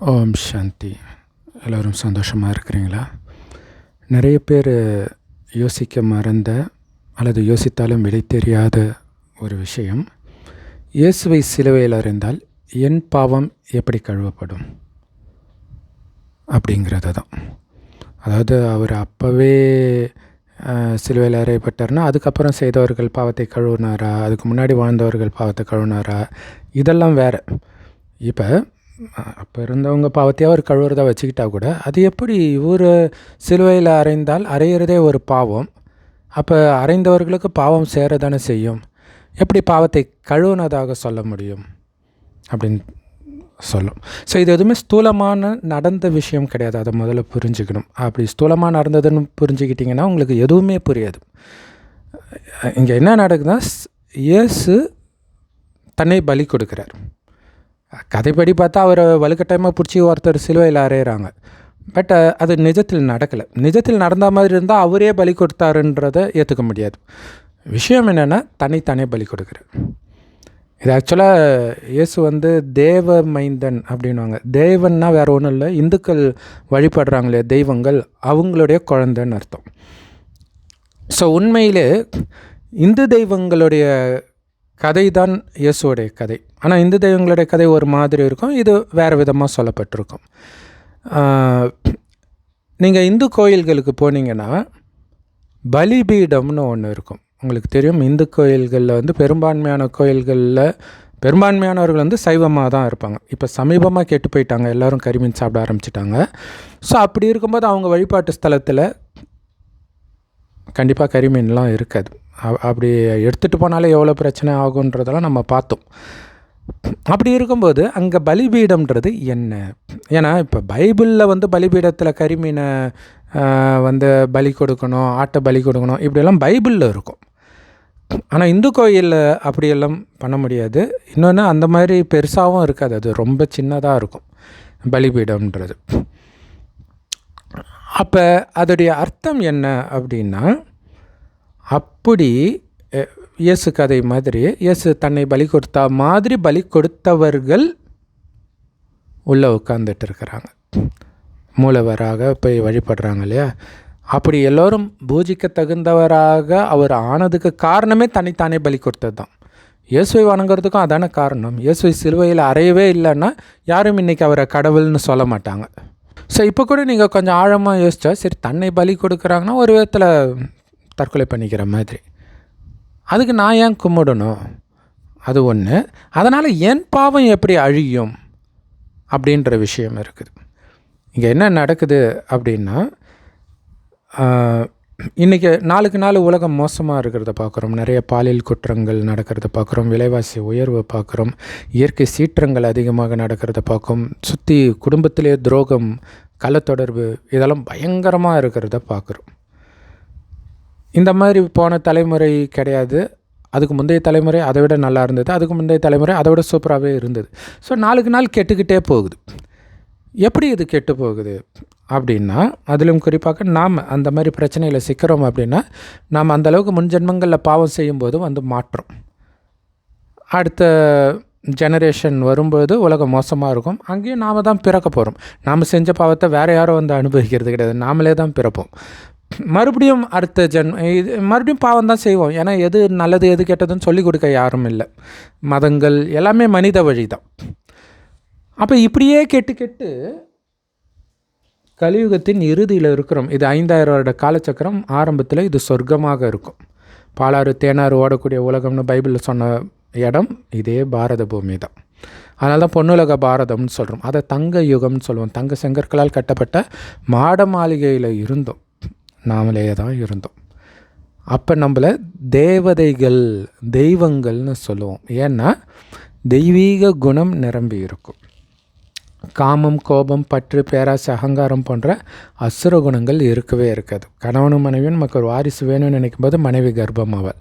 ஓம் சாந்தி. எல்லோரும் சந்தோஷமாக இருக்கிறீங்களா? நிறைய பேர் யோசிக்க மறந்த அல்லது யோசித்தாலும் வெளி தெரியாத ஒரு விஷயம். இயேசுவை சிலுவையில் அறிந்தால் என் பாவம் எப்படி கழுவப்படும்? அப்படிங்கிறது தான். அதாவது அவர் அப்போவே சிலுவையில் அறையப்பட்டார்னா அதுக்கப்புறம் செய்தவர்கள் பாவத்தை கழுவுனாரா? அதுக்கு முன்னாடி வாழ்ந்தவர்கள் பாவத்தை கழுவுனாரா? இதெல்லாம் வேறு. இப்போ அப்போ இருந்தவங்க பாவத்தையாக அவர் கழுவுறதா வச்சுக்கிட்டா கூட அது எப்படி இவர் சிலுவையில் அரைந்தால் அறையிறதே ஒரு பாவம். அப்போ அறைந்தவர்களுக்கு பாவம் சேர தானே செய்யும். எப்படி பாவத்தை கழுவுனதாக சொல்ல முடியும்? அப்படின்னு சொல்லும். ஸோ இது எதுவுமே ஸ்தூலமான நடந்த விஷயம் கிடையாது. அதை முதல்ல புரிஞ்சுக்கணும். அப்படி ஸ்தூலமாக நடந்ததுன்னு புரிஞ்சுக்கிட்டிங்கன்னா உங்களுக்கு எதுவுமே புரியாது. இங்கே என்ன நடக்குதுன்னா இயேசு தன்னை பலி கொடுக்குறார். கதைப்படி பார்த்தா அவரை வலுக்கட்டாயமாக பிடிச்சி ஒருத்தர் சிலுவையில் அறையிறாங்க. பட் அது நிஜத்தில் நடக்கலை. நிஜத்தில் நடந்த மாதிரி இருந்தால் அவரே பலி கொடுத்தாருன்றதை ஏற்றுக்க முடியாது. விஷயம் என்னென்னா தனித்தானே பலி கொடுக்குறார். இது ஆக்சுவலாக இயேசு வந்து தேவ மைந்தன் அப்படின்வாங்க தேவன்னா வேறு ஒன்றும் இல்லை. இந்துக்கள் வழிபடுறாங்களே தெய்வங்கள் அவங்களுடைய குழந்தைன்னு அர்த்தம். ஸோ உண்மையிலே இந்து தெய்வங்களுடைய கதை தான் இயேசுவோடைய கதை. ஆனால் இந்து தெய்வங்களுடைய கதை ஒரு மாதிரி இருக்கும். இது வேறு விதமாக சொல்லப்பட்டிருக்கும். நீங்கள் இந்து கோயில்களுக்கு போனீங்கன்னா பலிபீடம்னு ஒன்று இருக்கும். உங்களுக்கு தெரியும் இந்து கோயில்களில் வந்து பெரும்பான்மையான கோயில்களில் பெரும்பான்மையானவர்கள் வந்து சைவமாக தான் இருப்பாங்க. இப்போ சமீபமாக கெட்டு போயிட்டாங்க. எல்லோரும் கறிமீன் சாப்பிட ஆரம்பிச்சிட்டாங்க. ஸோ அப்படி இருக்கும்போது அவங்க வழிபாட்டு ஸ்தலத்தில் கண்டிப்பாக கறிமீன்லாம் இருக்காது. அப்படி எடுத்துகிட்டு போனாலே எவ்வளோ பிரச்சனை ஆகுன்றதெல்லாம் நம்ம பார்த்தோம். அப்படி இருக்கும்போது அங்கே பலிபீடம்ன்றது என்ன? ஏன்னா இப்போ பைபிளில் வந்து பலிபீடத்தில் கரிமீனை வந்து பலி கொடுக்கணும் ஆட்டை பலி கொடுக்கணும் இப்படியெல்லாம் பைபிளில் இருக்கும். ஆனால் இந்து கோயிலில் அப்படியெல்லாம் பண்ண முடியாது. இன்னொன்று அந்த மாதிரி பெருசாகவும் இருக்காது. அது ரொம்ப சின்னதாக இருக்கும் பலிபீடம்ன்றது. அப்போ அதோடைய அர்த்தம் என்ன அப்படின்னா அப்படி இயேசு கதை மாதிரி இயேசு தன்னை பலி கொடுத்தா மாதிரி பலி கொடுத்தவர்கள் உள்ளே உட்காந்துட்டு இருக்கிறாங்க. மூலவராக போய் வழிபடுறாங்க இல்லையா? அப்படி எல்லோரும் பூஜிக்க தகுந்தவராக அவர் ஆனதுக்கு காரணமே தனித்தானே பலி கொடுத்தது தான் இயேசுவை வணங்குறதுக்கும் அதான காரணம். இயேசுவை சிலுவையில் அறையவே இல்லைன்னா யாரும் இன்றைக்கி அவரை கடவுள்னு சொல்ல மாட்டாங்க. ஸோ இப்போ கூட நீங்கள் கொஞ்சம் ஆழமாக யோசிச்சா சரி தன்னை பலி கொடுக்குறாங்கன்னா ஒரு விதத்தில் தற்கொலை பண்ணிக்கிற மாதிரி. அதுக்கு நான் ஏன் கும்பிடணும்? அது ஒன்று அதனால் என் பாவம் எப்படி அழியும் அப்படின்ற விஷயம் இருக்குது. இங்கே என்ன நடக்குது அப்படின்னா இன்றைக்கி நாளுக்கு நாள் உலகம் மோசமாக இருக்கிறத பார்க்குறோம் நிறைய பாலியல் குற்றங்கள் நடக்கிறத பார்க்குறோம் விலைவாசி உயர்வை பார்க்குறோம் இயற்கை சீற்றங்கள் அதிகமாக நடக்கிறத பார்க்கும் சுற்றி குடும்பத்திலே துரோகம் கள்ளத்தொடர்பு இதெல்லாம் பயங்கரமாக இருக்கிறத பார்க்குறோம் இந்த மாதிரி போன தலைமுறை கிடையாது. அதுக்கு முந்தைய தலைமுறை அதை விட நல்லா இருந்தது. அதுக்கு முந்தைய தலைமுறை அதை விட சூப்பராகவே இருந்தது. ஸோ நாளுக்கு நாள் கெட்டுக்கிட்டே போகுது. எப்படி இது கெட்டு போகுது? அப்படின்னா அதிலும் குறிப்பாக நாம் அந்த மாதிரி பிரச்சனையில் சிக்கிறோம் அப்படின்னா நாம் அந்தளவுக்கு முன் ஜென்மங்களில் பாவம் செய்யும்போது வந்து மாற்றோம். அடுத்த ஜெனரேஷன் வரும்போது உலகம் மோசமாக இருக்கும். அங்கேயும் நாம் தான் பிறக்க போகிறோம் நாம் செஞ்ச பாவத்தை வேறு யாரும் வந்து அனுபவிக்கிறது கிடையாது. நாமளே தான் பிறப்போம். மறுபடியும் அடுத்த ஜென் இது மறுபடியும் பாவம் தான் செய்வோம். ஏன்னா எது நல்லது எது கெட்டதுன்னு சொல்லிக் கொடுக்க யாரும் இல்லை. மதங்கள் எல்லாமே மனித வழி தான் அப்போ இப்படியே கெட்டு கெட்டு கலியுகத்தின் இறுதியில் இருக்கிறோம். இது ஐந்தாயிரம் வருட காலச்சக்கரம். ஆரம்பத்தில் இது சொர்க்கமாக இருக்கும். பாலாறு தேனாறு ஓடக்கூடிய உலகம்னு பைபிளில் சொன்ன இடம் இதே பாரத பூமி தான் அதனால தான் பொன்னுலக பாரதம்னு சொல்கிறோம் அதை தங்க யுகம்னு சொல்லுவோம். தங்க செங்கற்களால் கட்டப்பட்ட மாட மாளிகையில் இருந்தோம். நாமளே தான் இருந்தோம். அப்போ நம்மளை தேவதைகள் தெய்வங்கள்னு சொல்லுவோம். ஏன்னா தெய்வீக குணம் நிரம்பி இருக்கும். காமம் கோபம் பற்று பேராசை அகங்காரம் போன்ற அசுர குணங்கள் இருக்கவே இருக்காது. கணவனும் மனைவியும் நமக்கு ஒரு வாரிசு வேணும்னு நினைக்கும் போது மனைவி கர்ப்பம் அவள்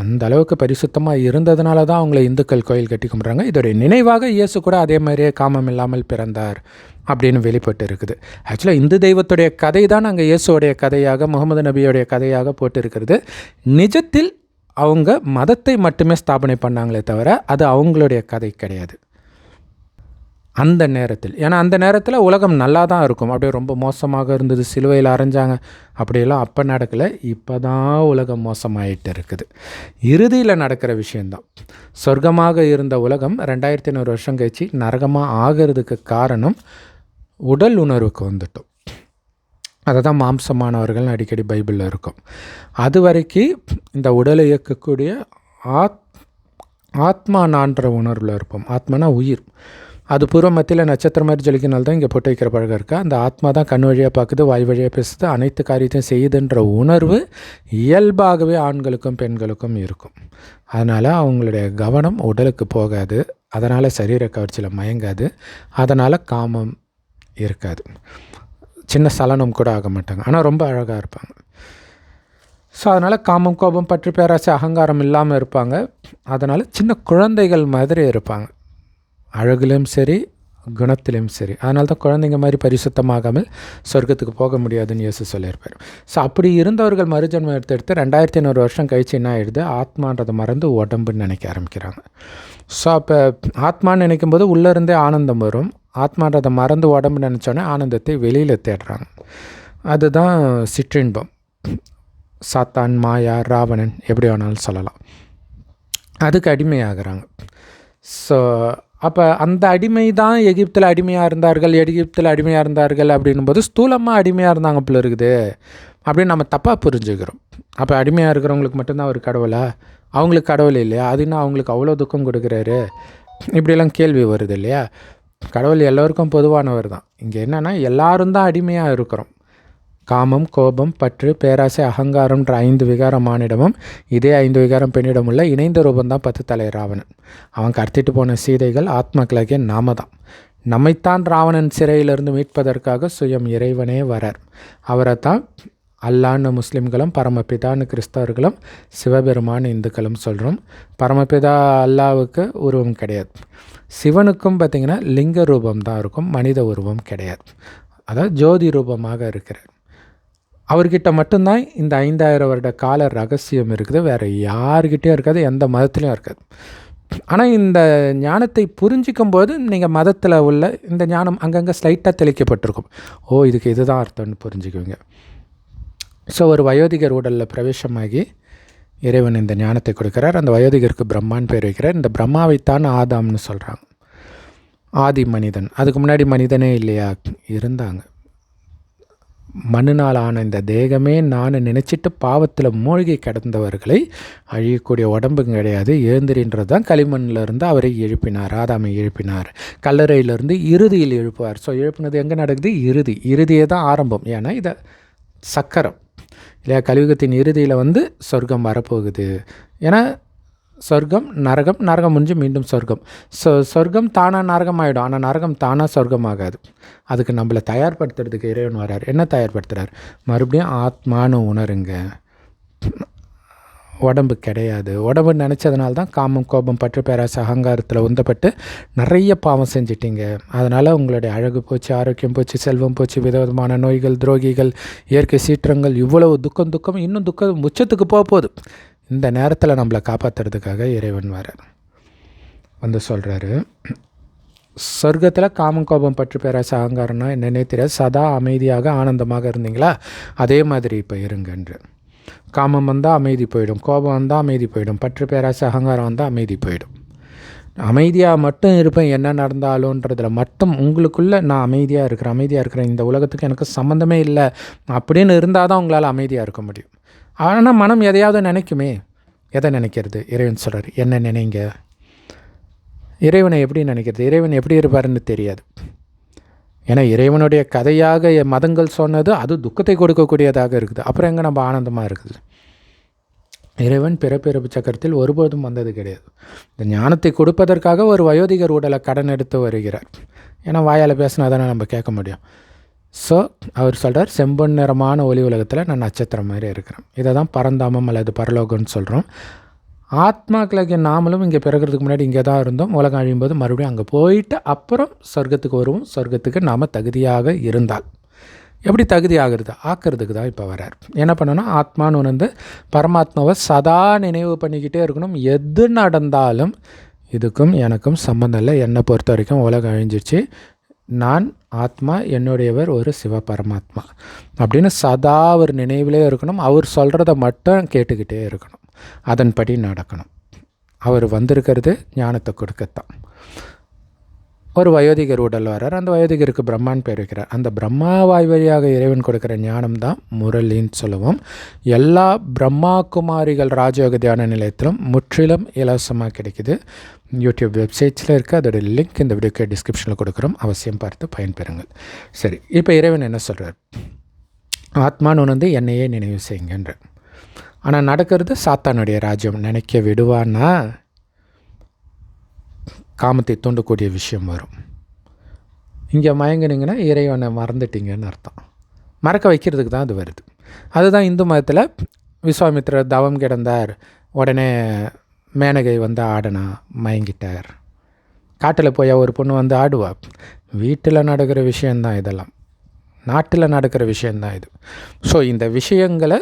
அந்த அளவுக்கு பரிசுத்தமாக இருந்ததுனால தான் அவங்கள இந்துக்கள் கோயில் கட்டி கும்பிட்றாங்க. இதோடைய நினைவாக இயேசு கூட அதே மாதிரியே காமம் இல்லாமல் பிறந்தார் அப்படின்னு வெளிப்பட்டு இருக்குது. ஆக்சுவலாக இந்து தெய்வத்துடைய கதை தான் அங்கே இயேசுடைய கதையாக முகமது நபியோடைய கதையாக போட்டு இருக்கிறது நிஜத்தில் அவங்க மதத்தை மட்டுமே ஸ்தாபனை பண்ணாங்களே தவிர அது அவங்களுடைய கதை கிடையாது. அந்த நேரத்தில். ஏன்னா அந்த நேரத்தில் உலகம் நல்லா தான் இருக்கும். அப்படியே ரொம்ப மோசமாக இருந்தது. சிலுவையில் அரைஞ்சாங்க. அப்படியெல்லாம் அப்போ நடக்கலை. இப்போ தான் உலகம் மோசமாயிட்டு இருக்குது. இறுதியில் நடக்கிற விஷயந்தான் சொர்க்கமாக இருந்த உலகம் ரெண்டாயிரத்தி ஐநூறு வருஷம் கழிச்சு நரகமாக ஆகிறதுக்கு காரணம் உடல் உணர்வுக்கு வந்துட்டோம். அதை தான் மாம்சமானவர்கள் அடிக்கடி பைபிளில் இருக்கும். அது வரைக்கும் இந்த உடலை இயக்கக்கூடிய ஆத் ஆத்மா நான்ற உணர்வில் இருப்போம். ஆத்மானா உயிர். அது பூர்வ மத்தியில் நட்சத்திரம் மாதிரி ஜொலிக்கினால தான் இங்கே போட்டு வைக்கிற பழகம் இருக்குது அந்த ஆத்மா தான் கண் வழியாக பார்க்குது வாய் வழியாக பேசுது அனைத்து காரியத்தையும் செய்யுதுன்ற உணர்வு இயல்பாகவே ஆண்களுக்கும் பெண்களுக்கும் இருக்கும். அதனால் அவங்களுடைய கவனம் உடலுக்கு போகாது அதனால் சரீர கவர்ச்சியில் மயங்காது அதனால் காமம் இருக்காது. சின்ன சலனம் கூட ஆக மாட்டாங்க ஆனால் ரொம்ப அழகாக இருப்பாங்க. ஸோ அதனால் காமம் கோபம் பற்றி பேராசி அகங்காரம் இல்லாமல் இருப்பாங்க. அதனால் சின்ன குழந்தைகள் மாதிரி இருப்பாங்க. அழகுலையும் சரி குணத்திலையும் சரி. அதனால தான் குழந்தைங்க மாதிரி பரிசுத்தமாகாமல் சொர்க்கத்துக்கு போக முடியாதுன்னு இயேசு சொல்லியிருப்பார். ஸோ அப்படி இருந்தவர்கள் மறுஜன்மம் எடுத்து எடுத்து ரெண்டாயிரத்தி ஐநூறு வருஷம் கழிச்சு என்ன ஆயிடுது? ஆத்மான்றதை மறந்து உடம்புன்னு நினைக்க ஆரம்பிக்கிறாங்க. ஸோ அப்போ ஆத்மான்னு நினைக்கும் போது உள்ளேருந்தே ஆனந்தம் வரும். ஆத்மான்றதை மறந்து உடம்பு நினச்சோன்னே ஆனந்தத்தை வெளியில் தேடுறாங்க. அதுதான் சிற்றின்பம். சாத்தான் மாயா ராவணன் எப்படி வேணாலும் சொல்லலாம். அதுக்கு அடிமையாகிறாங்க. ஸோ அப்போ அந்த அடிமை தான் எகிப்தில் அடிமையாக இருந்தார்கள் எகிப்தில் அடிமையாக இருந்தார்கள் அப்படின்னும் போது ஸ்தூலமாக அடிமையாக இருந்தாங்க போல இருக்குது. அப்படின்னு நம்ம தப்பாக புரிஞ்சுக்கிறோம். அப்போ அடிமையாக இருக்கிறவங்களுக்கு மட்டும்தான் ஒரு கடவுளா? அவங்களுக்கு கடவுள் இல்லையா? அது அவங்களுக்கு அவ்வளோ துக்கம் கொடுக்குறாரு? இப்படியெல்லாம் கேள்வி வருது இல்லையா? கடவுள் எல்லோருக்கும் பொதுவானவர் தான். இங்கே என்னென்னா எல்லாரும் தான் அடிமையாக இருக்கிறோம். காமம் கோபம் பற்று பேராசை அகங்காரம்ன்ற ஐந்து விகாரம் மானிடமும் இதே ஐந்து விகாரம் பெண்ணிடமுள்ள இணைந்த ரூபந்தான் பத்து தலை ராவணன். அவன் கடத்திட்டு போன சீதைகள் ஆத்மாக்களாகிய நாம தான் நம்மைத்தான் ராவணன் சிறையிலிருந்து மீட்பதற்காக சுயம் இறைவனே வரார். அவரை தான் அல்லான்னு முஸ்லீம்களும் பரமபிதான்னு கிறிஸ்தவர்களும் சிவபெருமான் இந்துக்களும் சொல்கிறோம் பரமபிதா அல்லாவுக்கு உருவம் கிடையாது. சிவனுக்கும் பார்த்திங்கன்னா லிங்க ரூபம் தான் இருக்கும் மனித உருவம் கிடையாது. அதாவது ஜோதி ரூபமாக இருக்கிறார். அவர்கிட்ட மட்டும்தான் இந்த ஐந்தாயிரம் வருட கால ரகசியம் இருக்குது. வேறு யார்கிட்டையும் இருக்காது எந்த மதத்துலேயும் இருக்காது. ஆனால் இந்த ஞானத்தை புரிஞ்சிக்கும் போது நீங்கள் மதத்தில் உள்ள இந்த ஞானம் அங்கங்கே ஸ்லைட்டாக தெளிக்கப்பட்டிருக்கும். ஓ இதுக்கு இதுதான் அர்த்தம்னு புரிஞ்சுக்குவீங்க. ஸோ ஒரு வயோதிகர் உடலில் பிரவேசமாகி இறைவன் இந்த ஞானத்தை கொடுக்குறார். அந்த வயோதிகருக்கு பிரம்மான்னு பேர் வைக்கிறார். இந்த பிரம்மாவைத்தான் ஆதாம்னு சொல்கிறாங்க ஆதி மனிதன். அதுக்கு முன்னாடி மனிதனே இல்லையா? இருந்தாங்க. மண்ணினால் ஆன இந்த தேகமே நான் நினச்சிட்டு பாவத்தில் மூழ்கி கிடந்தவர்களை அழியக்கூடிய உடம்புங்க கிடையாது. எழுந்திரின்றது தான் களிமண்ணிலிருந்து அவரை எழுப்பினார் ஆதாமை எழுப்பினார். கல்லறையிலிருந்து இறுதியில் எழுப்புவார். ஸோ எழுப்பினது எங்கே நடக்குது? இறுதி. இறுதியே தான் ஆரம்பம். ஏன்னா இதை சக்கரம். இல்லையா கலியுகத்தின் இறுதியில் வந்து சொர்க்கம் வரப்போகுது. ஏன்னா சொர்க்கம் நரகம் நரகம் முடிஞ்சு மீண்டும் சொர்க்கம். ஸோ சொர்க்கம் தானாக நரகம் ஆகிடும் ஆனால் நரகம் தானாக சொர்க்கம் ஆகாது அதுக்கு நம்மளை தயார்படுத்துறதுக்கு இறைவன் வரார். என்ன தயார்படுத்துகிறார் மறுபடியும் ஆத்மானு உணருங்க. உடம்பு கிடையாது. உடம்பு நினச்சதுனால தான் காமம் கோபம் பற்று பேராசை அகங்காரத்தில் உந்தப்பட்டு நிறைய பாவம் செஞ்சிட்டிங்க. அதனால் உங்களுடைய அழகு போச்சு ஆரோக்கியம் போச்சு செல்வம் போச்சு விதவிதமான நோய்கள் துரோகிகள் இயற்கை சீற்றங்கள் இவ்வளவு துக்கம் துக்கம் இன்னும் துக்கம் உச்சத்துக்கு போக போகுது. இந்த நேரத்தில் நம்மளை காப்பாற்றுறதுக்காக இறைவன் வரார் வந்து சொல்கிறாரு சொர்க்கத்தில் காமம் கோபம் பற்றி பேராசை அகங்காரம்னா என்னன்னே தெரியாது. சதா அமைதியாக ஆனந்தமாக இருந்தீங்களா? அதே மாதிரி இப்போ இருங்கன்று. காமம் வந்தால் அமைதி போயிடும். கோபம் வந்தால் அமைதி போயிடும். பற்று பேராசை அகங்காரம் வந்தால் அமைதி போயிடும். அமைதியாக மட்டும் இருப்பேன். என்ன நடந்தாலும்ன்றதில் மட்டும் உங்களுக்குள்ளே நான் அமைதியாக இருக்கிறேன். அமைதியாக இருக்கிறேன். இந்த உலகத்துக்கு எனக்கு சம்மந்தமே இல்லை. அப்படின்னு இருந்தால் தான் உங்களால் அமைதியாக இருக்க முடியும். ஆனால் மனம் எதையாவது நினைக்குமே. எதை நினைக்கிறது? இறைவன் சொல்கிறார் என்ன நினைங்க. இறைவனை எப்படி நினைக்கிறது? இறைவன் எப்படி இருப்பாருன்னு தெரியாது. ஏன்னா இறைவனுடைய கதையாக மதங்கள் சொன்னது அது துக்கத்தை கொடுக்கக்கூடியதாக இருக்குது. அப்புறம் எங்கே நம்ம ஆனந்தமாக இருக்குது? இறைவன் பிறப்பிறப்பு சக்கரத்தில் ஒருபோதும் வந்தது கிடையாது. இந்த ஞானத்தை கொடுப்பதற்காக ஒரு வயோதிகர் உடலை கடன் எடுத்து வருகிறார். ஏன்னா வாயால் பேசினா தானே நம்ம கேட்க முடியும். ஸோ அவர் சொல்கிறார் செம்பொன் நிறமான ஒளி உலகத்தில் நான் நட்சத்திரம் மாதிரி இருக்கிறேன். இதை தான் பரந்தாமம் அல்லது பரலோகம்னு சொல்கிறோம் ஆத்மாக்களாகிய நாமளும் இங்கே பிறகுறதுக்கு முன்னாடி இங்கே தான் இருந்தோம். உலகம் அழியும்போது மறுபடியும் அங்கே போயிட்டு அப்புறம் சொர்க்கத்துக்கு வருவோம். சொர்க்கத்துக்கு நாம் தகுதியாக இருந்தால். எப்படி தகுதி ஆகிறது? ஆக்கிறதுக்கு தான் இப்போ வரார் என்ன பண்ணணும்னா ஆத்மான்னு வந்து பரமாத்மாவை சதா நினைவு பண்ணிக்கிட்டே இருக்கணும். எது நடந்தாலும் இதுக்கும் எனக்கும் சம்மந்தம் இல்லை. என்னை பொறுத்த வரைக்கும் உலகம் அழிஞ்சிச்சு நான் ஆத்மா என்னுடையவர் ஒரு சிவ பரமாத்மா அப்படின்னு சதா அவர் நினைவிலே இருக்கணும். அவர் சொல்கிறத மட்டும் கேட்டுக்கிட்டே இருக்கணும். அதன்படி நடக்கணும். அவர் வந்திருக்கிறது ஞானத்தை கொடுக்கத்தான். ஒரு வயோதிகர் உடல் வரார் அந்த வயோதிகருக்கு பிரம்மான் பேர் வைக்கிறார். அந்த பிரம்மா வாய் வழியாக இறைவன் கொடுக்குற ஞானம் தான் முரளின்னு சொல்லுவோம். எல்லா பிரம்மா குமாரிகள் ராஜயோக தியான நிலையத்திலும் முற்றிலும் இலவசமாக கிடைக்குது. யூடியூப் வெப்சைட்ஸில் இருக்குது அதோட லிங்க் இந்த வீடியோக்கு டிஸ்கிரிப்ஷனில் கொடுக்குறோம். அவசியம் பார்த்து பயன்பெறுங்கள். சரி இப்போ இறைவன் என்ன சொல்கிறார் ஆத்மான்னு உணர்ந்து என்னையே நினைவு செய்யுங்கன்ற. ஆனால் நடக்கிறது சாத்தானுடைய ராஜ்யம். நினைக்க விடுவான்னா காமத்தை தூண்டக்கூடிய விஷயம் வரும். இங்கே மயங்குனீங்கன்னா இறைவனை மறந்துட்டீங்கன்னு அர்த்தம். மறக்க வைக்கிறதுக்கு தான் அது வருது. அதுதான் இந்து மதத்தில் விஸ்வாமித்திரர் தவம் கிடந்தார். உடனே மேனகை வந்து ஆடனா மயங்கிட்டார். காட்டில் போய் ஒரு பொண்ணு வந்து ஆடுவா. வீட்டில் நடக்கிற விஷயந்தான் இதெல்லாம். நாட்டில் நடக்கிற விஷயந்தான் இது. ஸோ இந்த விஷயங்களை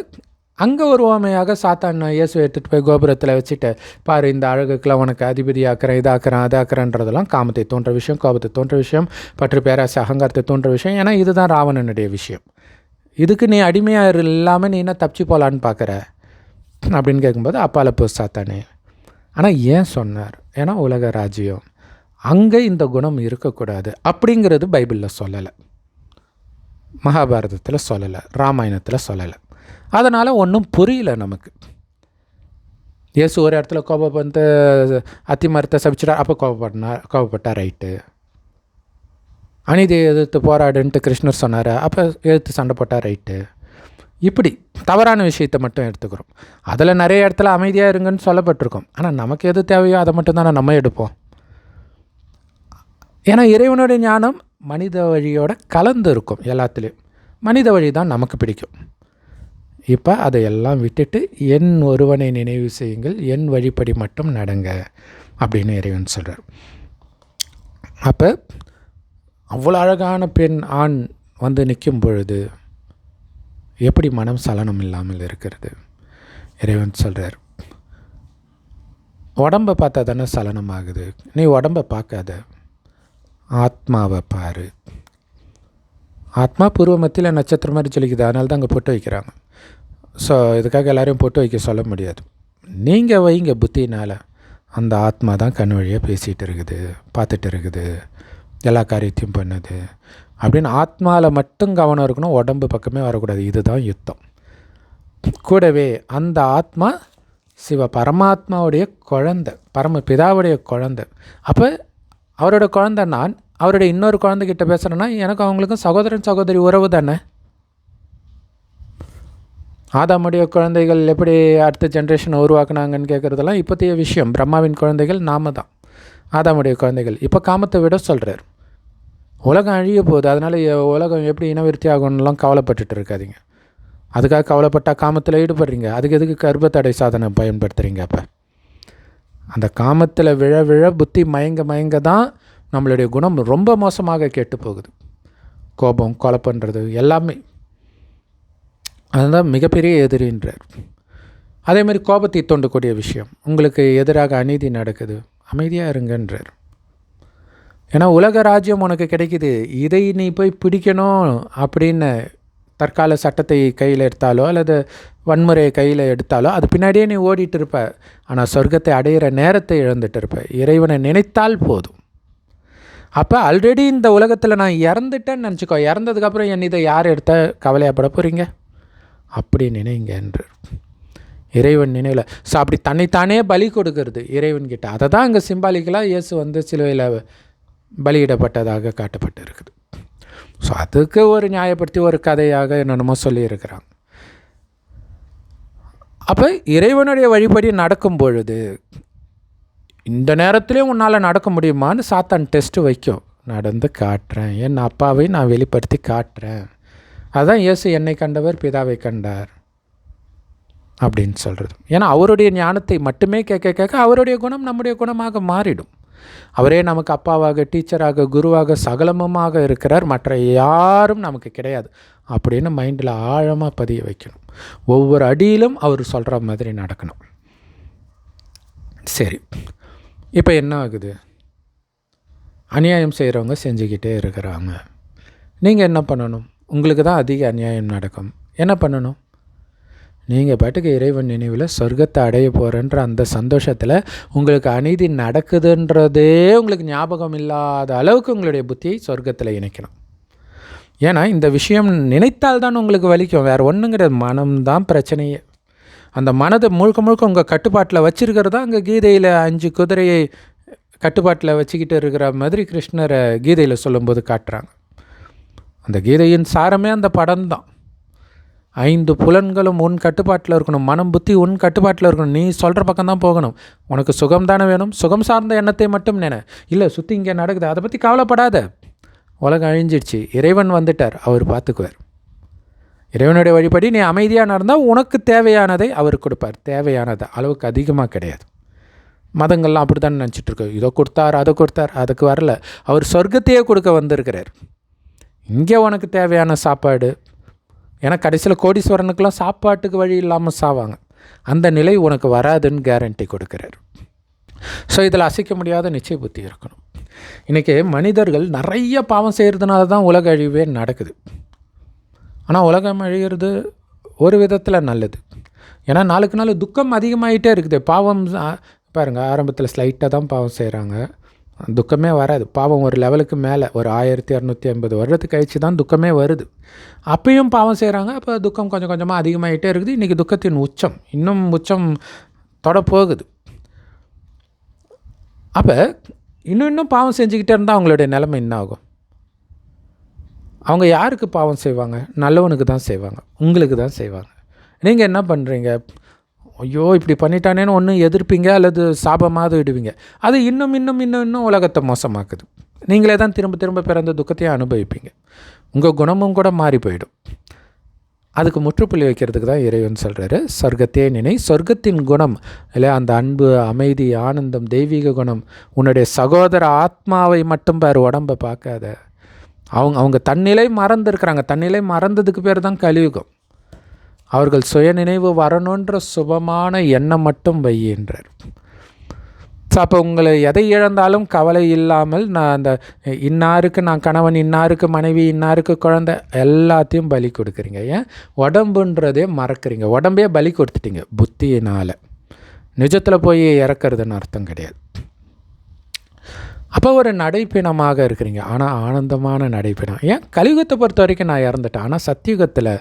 அங்கே ஒரு ஓமையாக சாத்தான் இயேசு எடுத்துகிட்டு போய் கோபுரத்தில் வச்சுட்டு பாரு இந்த அழகுக்கெல்லாம் உனக்கு அதிபதி ஆக்கிறேன் இதாக்குறேன் அதாக்குறேன்றதெல்லாம் காமத்தை தோன்ற விஷயம் கோபத்தை தோன்ற விஷயம் பற்று பேராசை அகங்காரத்தை தோன்ற விஷயம். ஏன்னா இதுதான் ராவணனுடைய விஷயம். இதுக்கு நீ அடிமையாக இல்லாமல் நீ என்ன தப்பிச்சு போகலான்னு பார்க்குற அப்படின்னு கேட்கும்போது அப்பால போ சாத்தானே ஆனால் ஏன் சொன்னார்? ஏன்னா உலக ராஜ்யம் அங்கே இந்த குணம் இருக்கக்கூடாது அப்படிங்கிறது பைபிளில் சொல்லலை. மகாபாரதத்தில் சொல்லலை ராமாயணத்தில் சொல்லலை. அதனால் ஒன்றும் புரியல நமக்கு. இயேசு ஒரு இடத்துல கோபம் அத்தி மரத்தை சபிச்சிட்டார் அப்போ கோபப்பட்டார் கோபப்பட்டா ரைட்டு அநீதியை எதிர்த்து போராடுன்ட்டு கிருஷ்ணர் சொன்னார் அப்போ எதிர்த்து சண்டை போட்டால் ரைட்டு இப்படி தவறான விஷயத்தை மட்டும் எடுத்துக்கிறோம். அதில் நிறைய இடத்துல அமைதியாக இருங்கன்னு சொல்லப்பட்டிருக்கோம். ஆனால் நமக்கு எது தேவையோ அதை மட்டும் தானே நம்ம எடுப்போம். ஏன்னா இறைவனுடைய ஞானம் மனித வழியோட கலந்து இருக்கும் எல்லாத்துலேயும். மனித வழி தான் நமக்கு பிடிக்கும். இப்போ அதையெல்லாம் விட்டுட்டு என் ஒருவனை நினைவு செய்யுங்கள் என் வழிப்படி மட்டும் நடங்க அப்படின்னு இறைவன் சொல்கிறார் அப்போ அவ்வளோ அழகான பெண் ஆண் வந்து நிற்கும் பொழுது எப்படி மனம் சலனம் இல்லாமல் இருக்கிறது? இறைவன் சொல்கிறார் உடம்பை பார்த்தா தானே சலனம் ஆகுது நீ உடம்பை பார்க்காத. ஆத்மாவை பாரு. ஆத்மா பூர்வ மத்தியில் நட்சத்திரம் மாதிரி சொல்லிக்குது. அதனால தான் அங்கே பொட்டு வைக்கிறாங்க. ஸோ இதுக்காக எல்லோரையும் பொட்டு வைக்க சொல்ல முடியாது. நீங்கள் வைங்க புத்தினால். அந்த ஆத்மா தான் கண் வழியாக பேசிகிட்டு இருக்குது பார்த்துட்டு இருக்குது எல்லா காரியத்தையும் பண்ணுது. அப்படின்னு ஆத்மாவில் மட்டும் கவனம் இருக்கணும் உடம்பு பக்கமே வரக்கூடாது. இதுதான் யுத்தம். கூடவே அந்த ஆத்மா சிவ பரமாத்மாவுடைய குழந்தை பரம பிதாவுடைய குழந்தை. அப்போ அவரோட குழந்த நான் அவருடைய இன்னொரு குழந்தைகிட்ட பேசுகிறேன்னா எனக்கு அவங்களுக்கும் சகோதரன் சகோதரி உறவு தானே? ஆதாமுடைய குழந்தைகள் எப்படி அடுத்த ஜென்ரேஷனை உருவாக்குனாங்கன்னு கேட்குறதெல்லாம் இப்போத்தைய விஷயம். பிரம்மாவின் குழந்தைகள் நாம தான். ஆதாமுடைய குழந்தைகள். இப்போ காமத்தை விட சொல்கிறார் உலகம் அழிய போகுது. அதனால் உலகம் எப்படி இனவிருத்தி ஆகணும்லாம் கவலைப்பட்டுட்டு இருக்காதிங்க அதுக்காக கவலைப்பட்டால் காமத்தில் ஈடுபடுறீங்க. அதுக்கு எதுக்கு கர்ப்பத்தடை சாதனை பயன்படுத்துகிறீங்க அப்போ? அந்த காமத்தில் விழ விழ புத்தி மயங்க மயங்க தான் நம்மளுடைய குணம் ரொம்ப மோசமாக கெட்டு போகுது கோபம் கொலை பண்ணுறது எல்லாமே. அதுதான் மிகப்பெரிய எதிரின்றார். அதேமாதிரி கோபத்தை தோண்டக்கூடிய விஷயம். உங்களுக்கு எதிராக அநீதி நடக்குது. அமைதியாக இருங்கன்றார். ஏன்னா உலக ராஜ்யம் உனக்கு கிடைக்குது. இதை நீ போய் பிடிக்கணும் அப்படின்னு தற்கால சட்டத்தை கையில் எடுத்தாலோ அல்லது வன்முறையை கையில் எடுத்தாலோ அது பின்னாடியே நீ ஓடிட்டு இருப்ப. ஆனால் சொர்க்கத்தை அடையிற நேரத்தை இழந்துட்டு இருப்ப. இறைவனை நினைத்தால் போதும். அப்போ ஆல்ரெடி இந்த உலகத்தில் நான் இறந்துட்டேன்னு நினச்சிக்கோ. இறந்ததுக்கப்புறம் என் இதை யார் எடுத்த? கவலையாப்பட போகிறீங்க அப்படி நினைங்க என்று. இறைவன் நினைவில். ஸோ அப்படி தன்னைத்தானே பலி கொடுக்கறது இறைவன்கிட்ட. அதை தான் அங்கே சிம்பாலிக்கலாக இயேசு வந்து சிலுவையில் பலியிடப்பட்டதாக காட்டப்பட்டு இருக்குது ஸோ அதுக்கு ஒரு நியாயப்படுத்தி ஒரு கதையாக என்னென்னமோ சொல்லியிருக்கிறாங்க. அப்போ இறைவனுடைய வழிபடி நடக்கும் பொழுது இந்த நேரத்துலேயும் உன்னால் நடக்க முடியுமான்னு சாத்தான் டெஸ்ட்டு வைக்கும். நடந்து காட்டுறேன். என் அப்பாவை நான் வெளிப்படுத்தி காட்டுறேன். அதுதான் இயேசு என்னை கண்டவர் பிதாவை கண்டார். அப்படின்னு சொல்கிறது ஏன்னா அவருடைய ஞானத்தை மட்டுமே கேட்க கேட்க அவருடைய குணம் நம்முடைய குணமாக மாறிடும். அவரே நமக்கு அப்பாவாக டீச்சராக குருவாக சகலமுமாக இருக்கிறார். மற்ற யாரும் நமக்கு கிடையாது அப்படின்னு மைண்டில் ஆழமாக பதிய வைக்கணும். ஒவ்வொரு அடியிலும் அவர் சொல்கிற மாதிரி நடக்கணும். சரி. இப்போ என்ன ஆகுது? அநியாயம் செய்கிறவங்க செஞ்சுக்கிட்டே இருக்கிறாங்க. நீங்கள் என்ன பண்ணணும்? உங்களுக்கு தான் அதிக அநியாயம் நடக்கும். என்ன பண்ணணும்? நீங்கள் பாட்டுக்கு இறைவன் நினைவில் சொர்க்கத்தை அடைய போகிறன்ற அந்த சந்தோஷத்தில் உங்களுக்கு அநீதி நடக்குதுன்றதே உங்களுக்கு ஞாபகம் இல்லாத அளவுக்கு உங்களுடைய புத்தியை சொர்க்கத்தில் இணைக்கணும். ஏன்னா இந்த விஷயம் நினைத்தால் தான் உங்களுக்கு வலிக்கும். வேறு ஒன்றுங்கிறது மனம்தான் பிரச்சனையே. அந்த மனதை முழுக்க முழுக்க உங்கள் கட்டுப்பாட்டில் வச்சுருக்கிறது? தான் அங்கே கீதையில் அஞ்சு குதிரையை கட்டுப்பாட்டில் வச்சுக்கிட்டு இருக்கிற மாதிரி கிருஷ்ணரை கீதையில் சொல்லும்போது காட்டுறாங்க. அந்த கீதையின் சாரமே அந்த படம் தான் ஐந்து புலன்களும் உன் கட்டுப்பாட்டில் இருக்கணும் மனம் புத்தி உன் கட்டுப்பாட்டில் இருக்கணும். நீ சொல்கிற பக்கம் தான் போகணும். உனக்கு சுகம் தானே வேணும்? சுகம் சார்ந்த எண்ணத்தை மட்டும் நினை. இல்லை சுற்றி இங்கே நடக்குது. அதை பற்றி கவலைப்படாத. உலகம் அழிஞ்சிடுச்சு. இறைவன் வந்துட்டார். அவர் பார்த்துக்குவார். இறைவனுடைய வழிபடி நீ அமைதியாக நடந்தால் உனக்கு தேவையானதை அவர் கொடுப்பார். தேவையானது அளவுக்கு அதிகமாக கிடையாது. மதங்கள்லாம் அப்படி தான் நினச்சிட்ருக்கோம் இதை கொடுத்தார் அதை கொடுத்தார் அதுக்கு வரல. அவர் சொர்க்கத்தையே கொடுக்க வந்திருக்கிறார். இங்கே உனக்கு தேவையான சாப்பாடு ஏன்னா கடைசியில் கோடீஸ்வரனுக்கெல்லாம் சாப்பாட்டுக்கு வழி இல்லாமல் சாவாங்க. அந்த நிலை உனக்கு வராதுன்னு கேரண்டி கொடுக்குறார். ஸோ இதில் அசைக்க முடியாத நிச்சய புத்தி இருக்கணும். இன்றைக்கி மனிதர்கள் நிறைய பாவம் செய்கிறதுனால தான் உலக அழிவே நடக்குது. ஆனால் உலகம் அழிகிறது ஒரு விதத்தில் நல்லது. ஏன்னா நாளுக்கு நாள் துக்கம் அதிகமாகிட்டே இருக்குது. பாவம் பாருங்கள் ஆரம்பத்தில் ஸ்லைட்டாக தான் பாவம் செய்கிறாங்க துக்கமே வராது. பாவம் ஒரு லெவலுக்கு மேலே ஒரு ஆயிரத்தி இரநூத்தி ஐம்பது வருடத்துக்கு கழிச்சு தான் துக்கமே வருது. அப்பயும் பாவம் செய்கிறாங்க அப்போ துக்கம் கொஞ்சம் கொஞ்சமாக அதிகமாகிட்டே இருக்குது. இன்றைக்கி துக்கத்தின் உச்சம் இன்னும் உச்சம் தொட போகுது அப்போ இன்னும் இன்னும் பாவம் செஞ்சுக்கிட்டே இருந்தால் அவங்களுடைய நிலைமை என்ன ஆகும்? அவங்க யாருக்கு பாவம் செய்வாங்க? நல்லவனுக்கு தான் செய்வாங்க. உங்களுக்கு தான் செய்வாங்க. நீங்கள் என்ன பண்ணுறீங்க ஐயோ இப்படி பண்ணிட்டானேன்னு ஒன்று எதிர்ப்பீங்க அல்லது சாபமாக விடுவீங்க அது இன்னும் இன்னும் இன்னும் இன்னும் உலகத்தை மோசமாக்குது. நீங்களே தான் திரும்ப திரும்ப பிறந்த துக்கத்தையும் அனுபவிப்பீங்க. உங்கள் குணமும் கூட மாறி போயிடும். அதுக்கு முற்றுப்புள்ளி வைக்கிறதுக்கு தான் இறைவன் சொல்கிறாரு சொர்க்கத்தே நினை சொர்க்கத்தின் குணம் இல்லை அந்த அன்பு அமைதி ஆனந்தம் தெய்வீக குணம் உன்னுடைய சகோதர ஆத்மாவை மட்டும் பார் உடம்பை பார்க்காத. அவங்க அவங்க தன்னிலை மறந்துருக்குறாங்க. தன்னிலை மறந்ததுக்கு பேர் தான் கலியுகம். அவர்கள் சுயநினைவு வரணுன்ற சுபமான எண்ணம் மட்டும் வையின்றார். ஸோ அப்போ உங்களை எதை இழந்தாலும் கவலை இல்லாமல் நான் அந்த இன்னாருக்கு நான் கணவன் இன்னாருக்கு மனைவி இன்னாருக்கு குழந்த எல்லாத்தையும் பலி கொடுக்குறீங்க. ஏன்? உடம்புன்றதே மறக்கிறீங்க. உடம்பே பலி கொடுத்துட்டீங்க புத்தியினால். நிஜத்தில் போய் இறக்குறதுன்னு அர்த்தம் கிடையாது. அப்போ ஒரு நடைப்பிணமாக இருக்கிறீங்க. ஆனால் ஆனந்தமான நடைப்பிணம். ஏன்? கலியுகத்தை பொறுத்த வரைக்கும் நான் இறந்துட்டேன். ஆனால் சத்தியுகத்தில்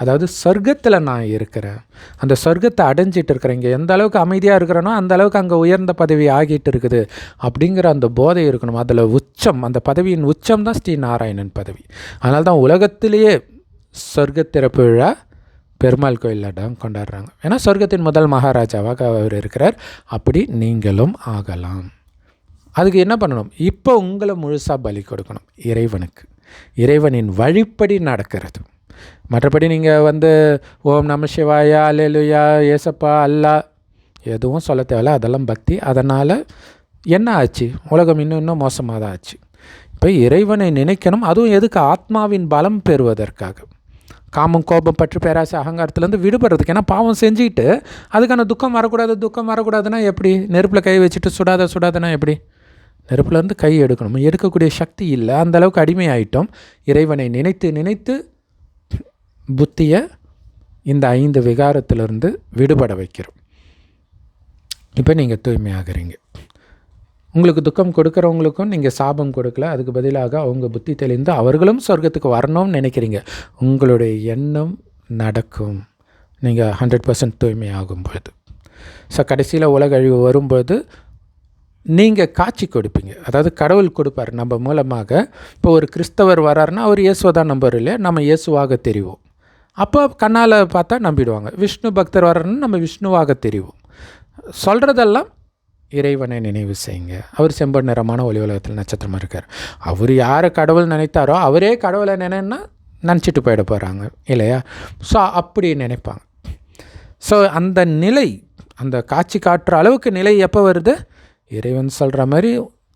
அதாவது சொர்க்கத்தில் நான் இருக்கிறேன். அந்த சொர்க்கத்தை அடைஞ்சிட்டு இருக்கிறேன். இங்கே எந்த அளவுக்கு அமைதியாக இருக்கிறேனோ அந்த அளவுக்கு அங்கே உயர்ந்த பதவி ஆகிட்டு இருக்குது அப்படிங்கிற அந்த போதை இருக்கணும். அதில் உச்சம் அந்த பதவியின் உச்சம் தான் ஸ்ரீ நாராயணன் பதவி. அதனால தான் உலகத்திலேயே சொர்க்க திறப்பு விழா பெருமாள் கோயிலில் தான் கொண்டாடுறாங்க. ஏன்னா சொர்க்கத்தின் முதல் மகாராஜாவாக அவர் இருக்கிறார். அப்படி நீங்களும் ஆகலாம். அதுக்கு என்ன பண்ணணும்? இப்போ உங்களை முழுசாக பலி கொடுக்கணும் இறைவனுக்கு. இறைவனின் வழிப்படி நடக்கிறது. மற்றபடி நீங்கள் வந்து ஓம் நம சிவாயா அலேலுயா ஏசப்பா அல்லா எதுவும் சொல்ல தேவையில்ல. அதெல்லாம் பக்தி அதனால் என்ன ஆச்சு? உலகம் இன்னும் இன்னும் மோசமாக தான் ஆச்சு. இப்போ இறைவனை நினைக்கணும். அதுவும் எதுக்கு? ஆத்மாவின் பலம் பெறுவதற்காக. காமம் கோபம் பற்று பேராசை அகங்காரத்துலேருந்து விடுபடுறதுக்கு. ஏன்னா பாவம் செஞ்சுக்கிட்டு அதுக்கான துக்கம் வரக்கூடாது துக்கம் வரக்கூடாதுன்னா எப்படி? நெருப்பில் கை வச்சுட்டு சுடாத சுடாதுன்னா எப்படி? நெருப்புலேருந்து கை எடுக்கணும். எடுக்கக்கூடிய சக்தி இல்லை. அந்தளவுக்கு அடிமையாயிட்டோம். இறைவனை நினைத்து நினைத்து புத்தியை இந்த ஐந்து விகாரத்திலிருந்து விடுபட வைக்கிறோம். இப்போ நீங்கள் தூய்மையாகிறீங்க. உங்களுக்கு துக்கம் கொடுக்குறவங்களுக்கும் நீங்கள் சாபம் கொடுக்கல. அதுக்கு பதிலாக அவங்க புத்தி தெளிந்து அவர்களும் சொர்க்கத்துக்கு வரணும்னு நினைக்கிறீங்க. உங்களுடைய எண்ணம் நடக்கும். நீங்கள் ஹண்ட்ரட் பர்சன்ட் தூய்மை ஆகும்பொழுது ஸோ கடைசியில் உலக அழிவு வரும்போது நீங்கள் காட்சி கொடுப்பீங்க. அதாவது கடவுள் கொடுப்பார் நம்ம மூலமாக. இப்போ ஒரு கிறிஸ்தவர் வராருன்னா அவர் இயேசுவதான் நம்பர் இல்லையா? நம்ம இயேசுவாக தெரிவோம். அப்போ கண்ணால் பார்த்தா நம்பிடுவாங்க. விஷ்ணு பக்தர் வர்றன்னு நம்ம விஷ்ணுவாக தெரிவோம். சொல்கிறதெல்லாம் இறைவனை நினைவு செய்யுங்க. அவர் செம்பன் நிறமான ஒளி உலகத்தில் நட்சத்திரமாக இருக்கார். அவர் யாரை கடவுள் நினைத்தாரோ அவரே கடவுளை நினைன்னா நினச்சிட்டு போயிட போகிறாங்க இல்லையா? ஸோ அப்படி நினைப்பாங்க. ஸோ அந்த நிலை அந்த காட்சி காட்டுற அளவுக்கு நிலை எப்போ வருது? இறைவன் சொல்கிற மாதிரி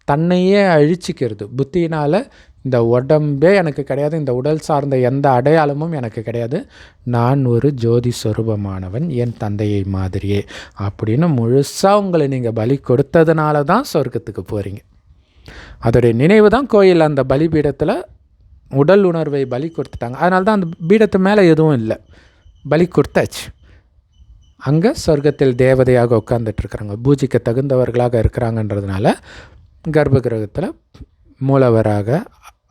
தன்னையே அழிச்சிக்கிறது. புத்தியினால் இந்த உடம்பே எனக்கு கிடையாது இந்த உடல் சார்ந்த எந்த அடையாளமும் எனக்கு கிடையாது. நான் ஒரு ஜோதி சொரூபமானவன் என் தந்தையை மாதிரியே. அப்படின்னு முழுசாக உங்களை நீங்கள் பலி கொடுத்ததுனால தான் சொர்க்கத்துக்கு போகிறீங்க அதோடைய நினைவு தான் கோயில். அந்த பலிபீடத்தில் உடல் உணர்வை பலி கொடுத்துட்டாங்க. அதனால தான் அந்த பீடத்து மேலே எதுவும் இல்லை. பலி கொடுத்தாச்சு. அங்கே சொர்க்கத்தில் தேவதையாக உட்காந்துட்ருக்குறாங்க பூஜைக்கு தகுந்தவர்களாக இருக்கிறாங்கன்றதுனால கர்ப்ப கிரகத்தில் மூலவராக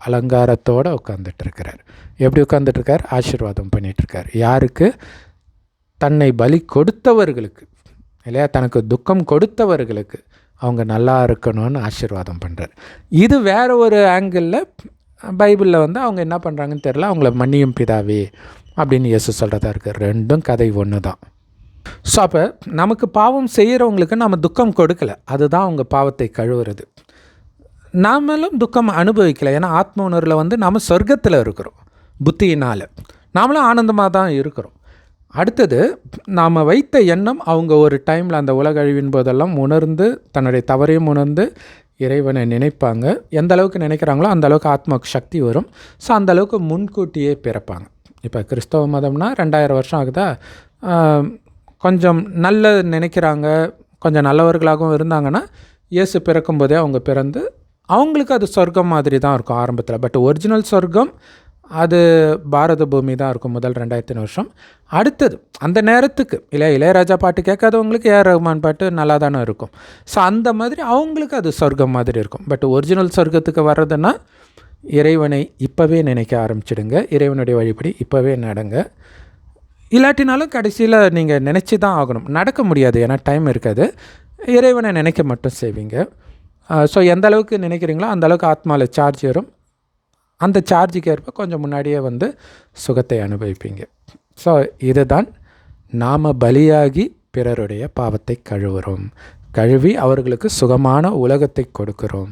அலங்காரத்தோடு உட்காந்துட்ருக்கிறார் எப்படி உட்காந்துட்ருக்கார் ஆசீர்வாதம் பண்ணிகிட்ருக்கார் யாருக்கு? தன்னை பலி கொடுத்தவர்களுக்கு. இல்லையா? தனக்கு துக்கம் கொடுத்தவர்களுக்கு அவங்க நல்லா இருக்கணும்னு ஆசீர்வாதம் பண்ணுறார் இது வேறு ஒரு ஆங்கிளில் பைபிளில் வந்து அவங்க என்ன பண்ணுறாங்கன்னு தெரில அவங்கள மன்னியும் பிதாவே அப்படின்னு இயேசு சொல்கிறதா இருக்குது ரெண்டும் கதை ஒன்று தான் ஸோ அப்போ நமக்கு பாவம் செய்கிறவங்களுக்கு நம்ம துக்கம் கொடுக்கல. அதுதான் அவங்க பாவத்தை கழுவுறது. நாமளும் துக்கம் அனுபவிக்கலை. ஏன்னா ஆத்ம உணர்வில் வந்து நாம் சொர்க்கத்தில் இருக்கிறோம். புத்தியினால். நாமளும் ஆனந்தமாக தான் இருக்கிறோம். அடுத்தது நாம் வைத்த எண்ணம் அவங்க ஒரு டைமில் அந்த உலக அழிவின் போதெல்லாம் உணர்ந்து தன்னுடைய தவறையும் உணர்ந்து இறைவனை நினைப்பாங்க. எந்த அளவுக்கு நினைக்கிறாங்களோ அந்த அளவுக்கு ஆத்மாவுக்கு சக்தி வரும். ஸோ அந்த அளவுக்கு முன்கூட்டியே பிறப்பாங்க. இப்போ கிறிஸ்தவ மதம்னா ரெண்டாயிரம் வருஷம் ஆகுதா? கொஞ்சம் நல்ல நினைக்கிறாங்க கொஞ்சம் நல்லவர்களாகவும் இருந்தாங்கன்னா இயேசு பிறக்கும்போதே அவங்க பிறந்து அவங்களுக்கு அது சொர்க்கம் மாதிரி தான் இருக்கும் ஆரம்பத்தில். பட் ஒரிஜினல் சொர்க்கம் அது பாரத பூமி தான் இருக்கும் முதல் ரெண்டாயிரத்தி வருஷம். அடுத்தது அந்த நேரத்துக்கு இல்லை இளையராஜா பாட்டு கேட்காதவங்களுக்கு ஏஆர் ரஹ்மான் பாட்டு நல்லா தானே இருக்கும். ஸோ அந்த மாதிரி அவங்களுக்கு அது சொர்க்கம் மாதிரி இருக்கும். பட் ஒரிஜினல் சொர்க்கத்துக்கு வர்றதுன்னா இறைவனை இப்போவே நினைக்க ஆரம்பிச்சிடுங்க. இறைவனுடைய வழிபடி இப்போவே நடங்க. இல்லாட்டினாலும் கடைசியில் நீங்கள் நினச்சி தான் ஆகணும். நடக்க முடியாது ஏன்னா டைம் இருக்காது. இறைவனை நினைக்க மட்டும் செய்வீங்க. ஸோ எந்த அளவுக்கு நினைக்கிறீங்களோ அந்த அளவுக்கு ஆத்மாவில் சார்ஜ் வரும் அந்த சார்ஜுக்கு ஏற்ப கொஞ்சம் முன்னாடியே வந்து சுகத்தை அனுபவிப்பீங்க. ஸோ இதுதான் நாம் பலியாகி பிறருடைய பாவத்தை கழுவுறோம். கழுவி அவர்களுக்கு சுகமான உலகத்தை கொடுக்குறோம்.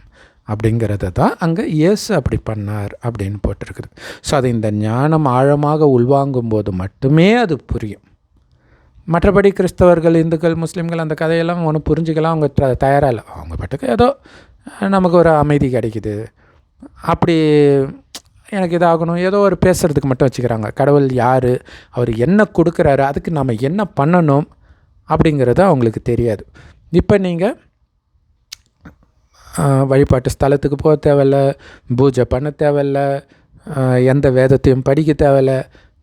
அப்படிங்கிறத தான் அங்கே இயேசு அப்படி பண்ணார் அப்படின்னு போட்டிருக்குது. ஸோ அது இந்த ஞானம் ஆழமாக உள்வாங்கும் போது மட்டுமே அது புரியும். மற்றபடி கிறிஸ்தவர்கள் இந்துக்கள் முஸ்லீம்கள் அந்த கதையெல்லாம் ஒன்று புரிஞ்சுக்கலாம் அவங்க த தயாராக இல்லை. அவங்க பாட்டுக்கு ஏதோ நமக்கு ஒரு அமைதி கிடைக்குது. அப்படி எனக்கு இதாகணும். ஏதோ ஒரு பேசுகிறதுக்கு மட்டும் வச்சுக்கிறாங்க. கடவுள் யார்? அவர் என்ன கொடுக்குறாரு? அதுக்கு நம்ம என்ன பண்ணணும்? அப்படிங்கிறது அவங்களுக்கு தெரியாது. இப்போ நீங்கள் வழிபாட்டு ஸ்தலத்துக்கு போக தேவையில்ல பூஜை பண்ண தேவையில்ல எந்த வேதத்தையும் படிக்க தேவையில்ல.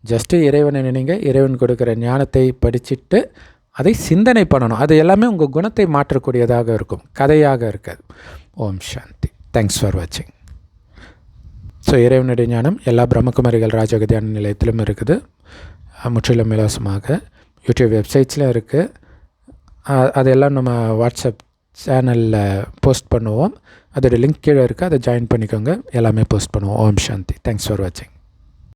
ஜஸ்ட்டு இறைவனை நினைங்க இறைவன் கொடுக்குற ஞானத்தை படிச்சுட்டு அதை சிந்தனை பண்ணணும். அது எல்லாமே உங்கள் குணத்தை மாற்றக்கூடியதாக இருக்கும். கதையாக இருக்காது. ஓம் சாந்தி. தேங்க்ஸ் ஃபார் வாட்சிங் ஸோ இறைவனுடைய ஞானம் எல்லா பிரம்மகுமாரிகள் ராஜகதியான நிலையத்திலும் இருக்குது. முற்றிலும் இலவசமாக. யூடியூப் வெப்சைட்ஸில் இருக்குது அதெல்லாம் நம்ம வாட்ஸ்அப் சேனலில் போஸ்ட் பண்ணுவோம். அதோடய லிங்க் கீழே இருக்குது அதை ஜாயின் பண்ணிக்கோங்க. எல்லாமே போஸ்ட் பண்ணுவோம். ஓம் சாந்தி. தேங்க்ஸ் ஃபார் வாட்சிங்